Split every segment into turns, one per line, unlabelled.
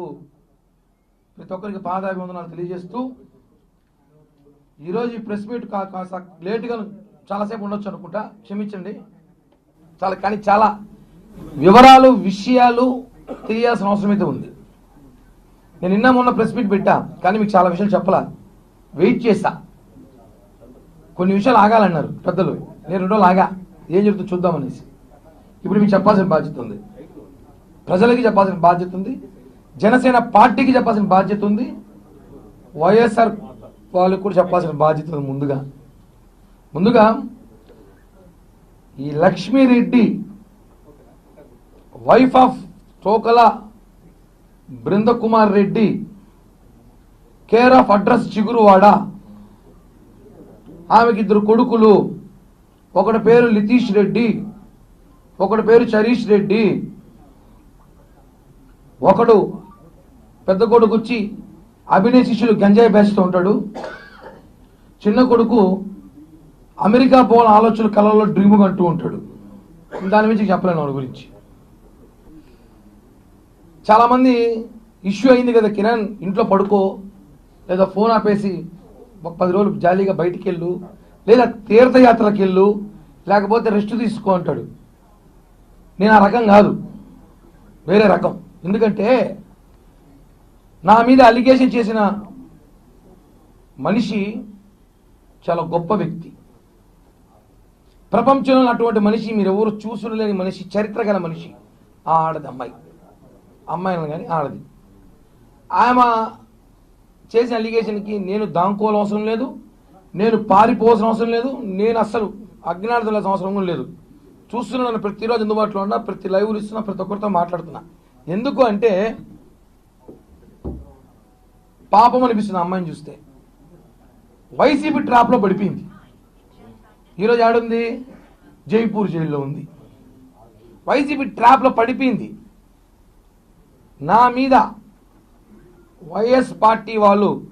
పెద్దలకు ప్రతి ఒక్కరికి పాదాభివందనాలు తెలియజేస్తూ ఈరోజు ఈ ప్రెస్ మీట్ కాస్త లేటుగా చాలాసేపు ఉండొచ్చు అనుకుంటా. క్షమించండి. చాలా కానీ చాలా వివరాలు విషయాలు తెలియాల్సిన అవసరం అయితే ఉంది. నేను నిన్న మొన్న ప్రెస్ మీట్ పెట్టా కానీ మీకు చాలా విషయాలు చెప్పలా. వెయిట్ చేస్తా. కొన్ని విషయాలు ఆగాలన్నారు పెద్దలు. నేను రెండు రోజులు ఆగా. ఏం జరుగుతుందో చూద్దామనేసి. ఇప్పుడు మీకు చెప్పాల్సిన బాధ్యత ఉంది. ప్రజలకి చెప్పాల్సిన బాధ్యత ఉంది. జనసేన పార్టీకి చెప్పాల్సిన బాధ్యత ఉంది. వైఎస్ఆర్ వాళ్ళకి కూడా చెప్పాల్సిన బాధ్యత ఉంది ముందుగా. ముందుగా ఈ Lakshmireddy wife of Chokala Brundakumar Reddy care of address Chiguruvada. ఆమెకి ఇద్దరు కొడుకులు. ఒకటి పేరు లితీష్ రెడ్డి. ఒకటి పేరు చరీష్ రెడ్డి. ఒకడు పెద్ద కొడుకు వచ్చి అభినయ శిష్యులు గంజాయి పేస్తూ ఉంటాడు. చిన్న కొడుకు అమెరికా పోల ఆలోచన కళలో డ్రీమ్ అంటూ ఉంటాడు. దాని గురించి చెప్పలేను వాడి గురించి. చాలామంది ఇష్యూ అయింది కదా కిరణ్ ఇంట్లో పడుకో లేదా ఫోన్ ఆపేసి ఒక పది రోజులు జాలీగా బయటికి వెళ్ళు లేదా తీర్థయాత్రకి వెళ్ళు లేకపోతే రెస్ట్ తీసుకో అంటాడు. నేను ఆ రకం కాదు. వేరే రకం. ఎందుకంటే నా మీద అలిగేషన్ చేసిన మనిషి చాలా గొప్ప వ్యక్తి. ప్రపంచంలో అటువంటి మనిషి మీరు ఎవరు చూసులేని మనిషి చరిత్ర గల మనిషి ఆ ఆడది అమ్మాయి. అమ్మాయిలను కానీ ఆడది. ఆమె చేసిన అలిగేషన్కి నేను దాంకోవాల్సిన అవసరం లేదు నేను పారిపోవాల్సిన అవసరం లేదు నేను అస్సలు అజ్ఞానం అవసరం కూడా లేదు. చూస్తున్నాను ప్రతిరోజు అందుబాటులో ఉన్నా ప్రతి లైవ్లు ఇస్తున్నా ప్రతి ఒక్కరితో మాట్లాడుతున్నా. ఎందుకు అంటే పాపం అనిపిస్తుంది అమ్మాయిని చూస్తే. వైసీపీ ట్రాప్లో పడిపోయింది. ఈరోజు ఆడుంది? జైపూర్ జైల్లో ఉంది. వైసీపీ ట్రాప్లో పడిపోయింది. నా మీద వైఎస్ పార్టీ వాళ్ళు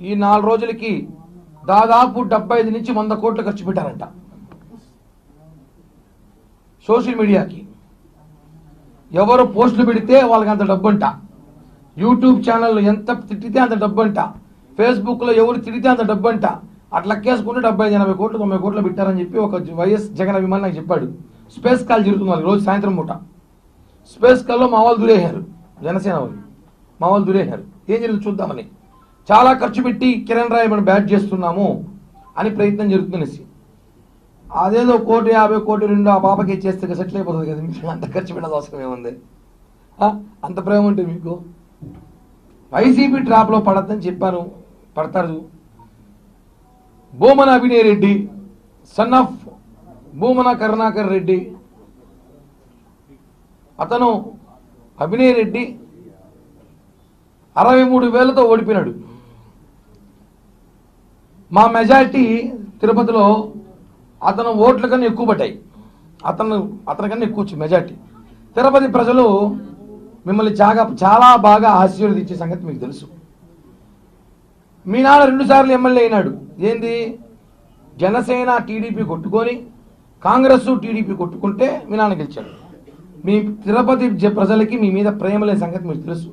ఈ నాలుగు రోజులకి దాదాపు డెబ్బై ఐదు నుంచి వంద కోట్లు ఖర్చు పెట్టారంట. సోషల్ మీడియాకి. ఎవరు పోస్టులు పెడితే వాళ్ళకి అంత డబ్బు అంట యూట్యూబ్ ఛానల్ ఎంత తిట్టితే అంత డబ్బంట. ఫేస్బుక్లో ఎవరు తిడితే అంత డబ్బంట. అట్లా కేసుకుంటే డెబ్బై ఐదు ఎనభై కోట్లు తొంభై కోట్లు పెట్టారని చెప్పి ఒక వైఎస్ జగన్ అభిమాని నాకు చెప్పాడు. స్పేస్ కాల్ జరుగుతుంది రోజు సాయంత్రం పూట. స్పేస్ కాల్లో మా వాళ్ళు దూరేశారు. జనసేన వాళ్ళు. మా వాళ్ళు దూరేశారు. ఏం జరుగుతుంది చూద్దామని. చాలా ఖర్చు పెట్టి కిరణ్ రాయ్ మనం బ్యాట్ చేస్తున్నాము అని ప్రయత్నం జరుగుతుందనేసి అదేదో కోటి యాభై కోటి రెండు ఆ పాపకి ఇచ్చేస్తే సెటిల్ అయిపోతుంది కదా. మీకు అంత ఖర్చు పెట్టాల్సిన అవసరం ఏముంది? అంత ప్రేమ ఉంటే మీకు? వైసీపీ ట్రాప్లో పడద్దని చెప్పాను పడతారు. Bhumana Abhinay Reddy son of Bhumana Karunakar Reddy. అతను అభినయ్ రెడ్డి అరవై మూడు వేలతో ఓడిపోయినాడు. మా మెజార్టీ తిరుపతిలో అతను ఓట్ల కన్నా ఎక్కువ పట్టాయి అతను అతని కన్నా ఎక్కువ మెజార్టీ. తిరుపతి ప్రజలు మిమ్మల్ని చాలా చాలా బాగా ఆశీర్వదించే సంగతి మీకు తెలుసు. మీ నాన్న రెండు సార్లు ఎమ్మెల్యే అయినాడు. ఏంది? జనసేన టీడీపీ కొట్టుకొని కాంగ్రెస్ టీడీపీ కొట్టుకుంటే మీ నాన్న గెలిచాడు. మీ తిరుపతి ప్రజలకి మీ మీద ప్రేమ లేని సంగతి మీకు తెలుసు.